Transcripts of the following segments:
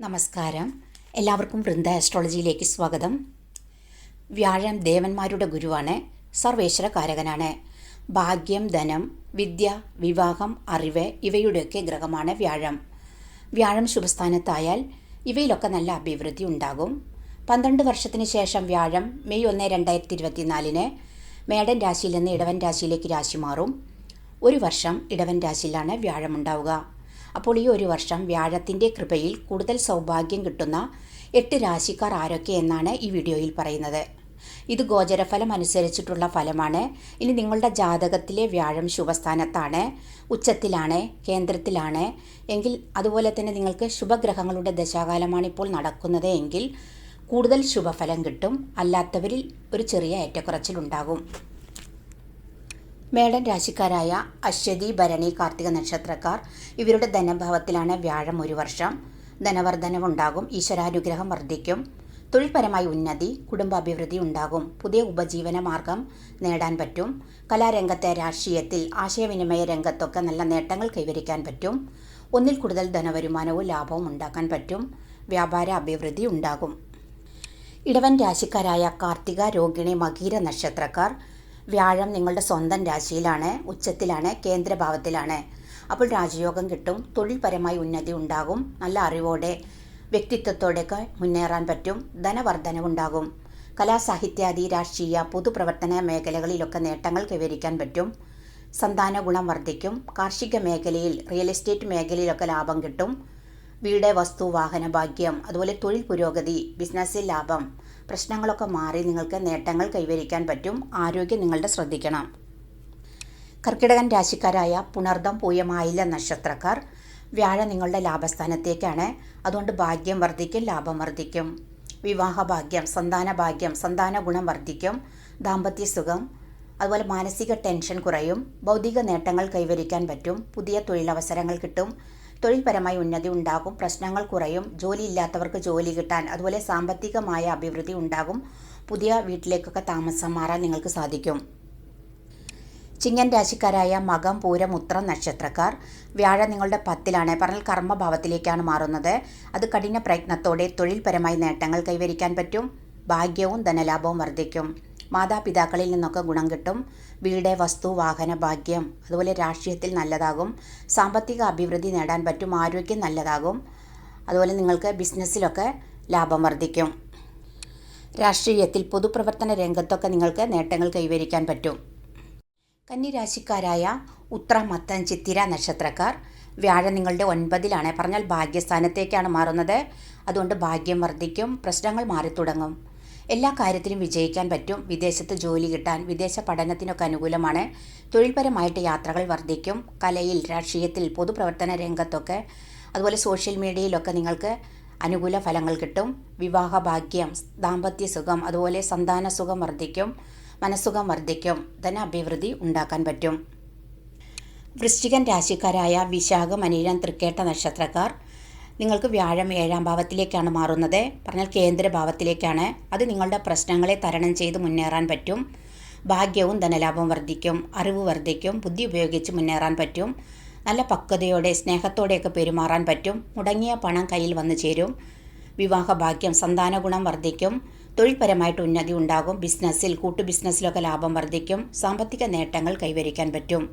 നമസ്കാരം. എല്ലാവർക്കും വൃന്ദ ആസ്ട്രോളജിയിലേക്ക് സ്വാഗതം. വ്യാഴം ദേവന്മാരുടെ ഗുരുവാണ്. സർവേശ്വര കാരകനാണ്. ഭാഗ്യം ധനം വിദ്യ വിവാഹം അറിവ് ഇവയുടെയൊക്കെ ഗ്രഹമാണ് വ്യാഴം. വ്യാഴം ശുഭസ്ഥാനത്തായാൽ ഇവയിലൊക്കെ നല്ല അഭിവൃദ്ധി ഉണ്ടാകും. പന്ത്രണ്ട് വർഷത്തിന് ശേഷം വ്യാഴം മെയ് ഒന്ന് രണ്ടായിരത്തി ഇരുപത്തിനാലിന് മേടൻ രാശിയിൽ നിന്ന് ഇടവൻ രാശിയിലേക്ക് രാശി മാറും ഒരു വർഷം ഇടവൻ രാശിയിലാണ് വ്യാഴമുണ്ടാവുക അപ്പോൾ ഈ ഒരു വർഷം വ്യാഴത്തിന്റെ കൃപയിൽ കൂടുതൽ സൗഭാഗ്യം കിട്ടുന്ന എട്ട് രാശിക്കാർ ആരൊക്കെ എന്നാണ് ഈ വീഡിയോയിൽ പറയുന്നത്. ഇത് ഗോചരഫലം അനുസരിച്ചിട്ടുള്ള ഫലമാണ്. ഇനി നിങ്ങളുടെ ജാതകത്തിലെ വ്യാഴം ശുഭസ്ഥാനത്താണ് ഉച്ചത്തിലാണ് കേന്ദ്രത്തിലാണ്. എങ്കിൽ അതുപോലെ തന്നെ നിങ്ങൾക്ക് ശുഭഗ്രഹങ്ങളുടെ ദശാകാലമാണ് ഇപ്പോൾ നടക്കുന്നത് എങ്കിൽ കൂടുതൽ ശുഭഫലം കിട്ടും. അല്ലാത്തവരിൽ ഒരു ചെറിയ ഏറ്റക്കുറച്ചിലുണ്ടാകും മേടൻ രാശിക്കാരായ അശ്വതി ഭരണി കാർത്തിക നക്ഷത്രക്കാർ ഇവരുടെ ധനഭാവത്തിലാണ് വ്യാഴം ഒരു വർഷം. ധനവർദ്ധനവുണ്ടാകും ഈശ്വരാനുഗ്രഹം വർദ്ധിക്കും തൊഴിൽപരമായ ഉന്നതി കുടുംബാഭിവൃദ്ധി ഉണ്ടാകും പുതിയ ഉപജീവന മാർഗം നേടാൻ പറ്റും കലാരംഗത്തെ രാഷ്ട്രീയത്തിൽ ആശയവിനിമയ രംഗത്തൊക്കെ നല്ല നേട്ടങ്ങൾ കൈവരിക്കാൻ പറ്റും ഒന്നിൽ കൂടുതൽ ധനവരുമാനവും ലാഭവും ഉണ്ടാക്കാൻ പറ്റും വ്യാപാര അഭിവൃദ്ധി ഉണ്ടാകും. ഇടവൻ രാശിക്കാരായ കാർത്തിക രോഹിണി മകീര നക്ഷത്രക്കാർ വ്യാഴം നിങ്ങളുടെ സ്വന്തം രാശിയിലാണ് ഉച്ചത്തിലാണ് കേന്ദ്രഭാവത്തിലാണ്. അപ്പോൾ രാജയോഗം കിട്ടും തൊഴിൽപരമായി ഉന്നതി ഉണ്ടാകും നല്ല അറിവോടെ വ്യക്തിത്വത്തോടെയൊക്കെ മുന്നേറാൻ പറ്റും ധനവർദ്ധനവുണ്ടാകും. കലാസാഹിത്യാദി രാഷ്ട്രീയ പൊതുപ്രവർത്തന മേഖലകളിലൊക്കെ നേട്ടങ്ങൾ കൈവരിക്കാൻ പറ്റും സന്താന ഗുണം വർദ്ധിക്കും കാർഷിക മേഖലയിൽ റിയൽ എസ്റ്റേറ്റ് മേഖലയിലൊക്കെ ലാഭം കിട്ടും വീട് വസ്തു വാഹന ഭാഗ്യം അതുപോലെ തൊഴിൽ പുരോഗതി ബിസിനസ്സിൽ ലാഭം പ്രശ്നങ്ങളൊക്കെ മാറി നിങ്ങൾക്ക് നേട്ടങ്ങൾ കൈവരിക്കാൻ പറ്റും. ആരോഗ്യം നിങ്ങളുടെ ശ്രദ്ധിക്കണം. കർക്കിടകൻ രാശിക്കാരായ പുണർദം പൂയമായില്ല നക്ഷത്രക്കാർ വ്യാഴം നിങ്ങളുടെ ലാഭസ്ഥാനത്തേക്കാണ്. അതുകൊണ്ട് ഭാഗ്യം വർദ്ധിക്കും ലാഭം വർദ്ധിക്കും. വിവാഹ ഭാഗ്യം സന്താന ഭാഗ്യം സന്താന ഗുണം വർദ്ധിക്കും. ദാമ്പത്യ സുഖം അതുപോലെ മാനസിക ടെൻഷൻ കുറയും. ഭൗതിക നേട്ടങ്ങൾ കൈവരിക്കാൻ പറ്റും. പുതിയ തൊഴിലവസരങ്ങൾ കിട്ടും. തൊഴിൽപരമായി ഉന്നതി ഉണ്ടാകും പ്രശ്നങ്ങൾ കുറയും ജോലി ഇല്ലാത്തവർക്ക് ജോലി കിട്ടാൻ അതുപോലെ സാമ്പത്തികമായ അഭിവൃദ്ധി ഉണ്ടാകും. പുതിയ വീട്ടിലേക്കൊക്കെ താമസം മാറാൻ നിങ്ങൾക്ക് സാധിക്കും. ചിങ്ങൻ രാശിക്കാരായ മകം പൂരം ഉത്ര നക്ഷത്രക്കാർ വ്യാഴം നിങ്ങളുടെ പത്തിലാണ്. പറഞ്ഞാൽ കർമ്മഭാവത്തിലേക്കാണ് മാറുന്നത്. അത് കഠിന പ്രയത്നത്തോടെ തൊഴിൽപരമായി നേട്ടങ്ങൾ കൈവരിക്കാൻ പറ്റും. ഭാഗ്യവും ധനലാഭവും വർദ്ധിക്കും. മാതാപിതാക്കളിൽ നിന്നൊക്കെ ഗുണം കിട്ടും. വീട് വസ്തു വാഹന ഭാഗ്യം അതുപോലെ രാഷ്ട്രീയത്തിൽ നല്ലതാകും. സാമ്പത്തിക അഭിവൃദ്ധി നേടാൻ പറ്റും ആരോഗ്യം നല്ലതാകും. അതുപോലെ നിങ്ങൾക്ക് ബിസിനസ്സിലൊക്കെ ലാഭം വർദ്ധിക്കും. രാഷ്ട്രീയത്തിൽ പൊതുപ്രവർത്തന രംഗത്തൊക്കെ നിങ്ങൾക്ക് നേട്ടങ്ങൾ കൈവരിക്കാൻ പറ്റും. കന്നിരാശിക്കാരായ ഉത്ര മത്തൻ ചിത്തിര നക്ഷത്രക്കാർ വ്യാഴം നിങ്ങളുടെ ഒൻപതിലാണ്. പറഞ്ഞാൽ ഭാഗ്യസ്ഥാനത്തേക്കാണ് മാറുന്നത്. അതുകൊണ്ട് ഭാഗ്യം വർദ്ധിക്കും പ്രശ്നങ്ങൾ മാറി തുടങ്ങും എല്ലാ കാര്യത്തിലും വിജയിക്കാൻ പറ്റും. വിദേശത്ത് ജോലി കിട്ടാൻ വിദേശ പഠനത്തിനൊക്കെ അനുകൂലമാണ്. തൊഴിൽപരമായിട്ട് യാത്രകൾ വർദ്ധിക്കും. കലയിൽ രാഷ്ട്രീയത്തിൽ പൊതുപ്രവർത്തന രംഗത്തൊക്കെ അതുപോലെ സോഷ്യൽ മീഡിയയിലൊക്കെ നിങ്ങൾക്ക് അനുകൂല ഫലങ്ങൾ കിട്ടും. വിവാഹ ഭാഗ്യം ദാമ്പത്യ സുഖം അതുപോലെ സന്താന സുഖം വർദ്ധിക്കും മനസ്സുഖം വർദ്ധിക്കും. ധന അഭിവൃദ്ധി ഉണ്ടാക്കാൻ പറ്റും. വൃശ്ചികൻ രാശിക്കാരായ വിശാഖം അനീരൻ തൃക്കേട്ട നക്ഷത്രക്കാർ നിങ്ങൾക്ക് വ്യാഴം ഏഴാം ഭാവത്തിലേക്കാണ് മാറുന്നത്. പറഞ്ഞാൽ കേന്ദ്ര ഭാവത്തിലേക്കാണ്. അത് നിങ്ങളുടെ പ്രശ്നങ്ങളെ തരണം ചെയ്ത് മുന്നേറാൻ പറ്റും. ഭാഗ്യവും ധനലാഭം വർദ്ധിക്കും. അറിവ് വർദ്ധിക്കും. ബുദ്ധി ഉപയോഗിച്ച് മുന്നേറാൻ പറ്റും. നല്ല പക്വതയോടെ സ്നേഹത്തോടെയൊക്കെ പെരുമാറാൻ പറ്റും. മുടങ്ങിയ പണം കയ്യിൽ വന്നു ചേരും. വിവാഹ ഭാഗ്യം സന്താന ഗുണം വർദ്ധിക്കും. തൊഴിൽപരമായിട്ട് ഉന്നതി ഉണ്ടാകും. ബിസിനസ്സിൽ കൂട്ടു ബിസിനസ്സിലൊക്കെ ലാഭം വർദ്ധിക്കും. സാമ്പത്തിക നേട്ടങ്ങൾ കൈവരിക്കാൻ പറ്റും.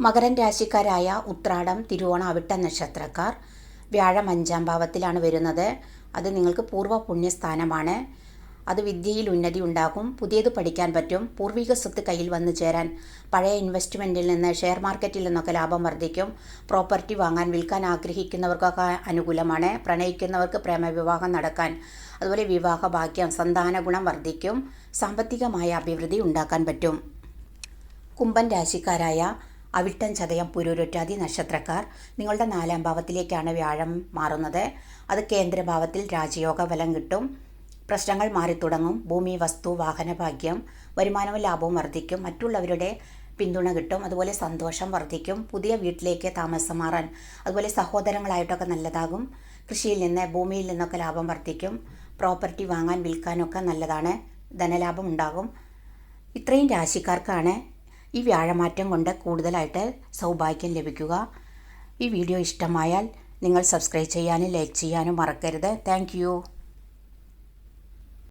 മകരൻ രാശിക്കാരായ ഉത്രാടം തിരുവോണ അവിട്ട നക്ഷത്രക്കാർ. വ്യാഴം അഞ്ചാം ഭാവത്തിലാണ് വരുന്നത്. അത് നിങ്ങൾക്ക് പൂർവ പുണ്യസ്ഥാനമാണ് അത് വിദ്യയിൽ ഉന്നതി ഉണ്ടാകും. പുതിയത് പഠിക്കാൻ പറ്റും. പൂർവിക സ്വത്ത് കയ്യിൽ വന്നു ചേരാൻ പഴയ ഇൻവെസ്റ്റ്മെന്റിൽ നിന്ന് ഷെയർ മാർക്കറ്റിൽ നിന്നൊക്കെ ലാഭം വർദ്ധിക്കും. പ്രോപ്പർട്ടി വാങ്ങാൻ വിൽക്കാൻ ആഗ്രഹിക്കുന്നവർക്കൊക്കെ അനുകൂലമാണ്. പ്രണയിക്കുന്നവർക്ക് പ്രേമവിവാഹം നടക്കാൻ അതുപോലെ വിവാഹ ഭാഗ്യം സന്താന ഗുണം വർദ്ധിക്കും. സാമ്പത്തികമായ അഭിവൃദ്ധി ഉണ്ടാക്കാൻ പറ്റും. കുംഭൻ രാശിക്കാരായ അവിട്ടം ചതയം പുരൂരൊറ്റാതി നക്ഷത്രക്കാർ നിങ്ങളുടെ നാലാം ഭാവത്തിലേക്കാണ് വ്യാഴം മാറുന്നത്. അത് കേന്ദ്രഭാവത്തിൽ രാജയോഗ ബലം കിട്ടും. പ്രശ്നങ്ങൾ മാറിത്തുടങ്ങും. ഭൂമി വസ്തു വാഹന ഭാഗ്യം വരുമാനവും ലാഭവും വർദ്ധിക്കും. മറ്റുള്ളവരുടെ പിന്തുണ കിട്ടും. അതുപോലെ സന്തോഷം വർദ്ധിക്കും. പുതിയ വീട്ടിലേക്ക് താമസം മാറാൻ അതുപോലെ സഹോദരങ്ങളായിട്ടൊക്കെ നല്ലതാകും. കൃഷിയിൽ നിന്ന് ഭൂമിയിൽ നിന്നൊക്കെ ലാഭം വർദ്ധിക്കും. പ്രോപ്പർട്ടി വാങ്ങാൻ വിൽക്കാനൊക്കെ നല്ലതാണ്. ധനലാഭം ഉണ്ടാകും. ഇത്രയും രാശിക്കാർക്കാണ് ഈ വ്യാഴമാറ്റം കൊണ്ട് കൂടുതലായിട്ട് സൗഭാഗ്യം ലഭിക്കുക. ഈ വീഡിയോ ഇഷ്ടമായാൽ നിങ്ങൾ സബ്സ്ക്രൈബ് ചെയ്യാനും ലൈക്ക് ചെയ്യാനും മറക്കരുത്. താങ്ക്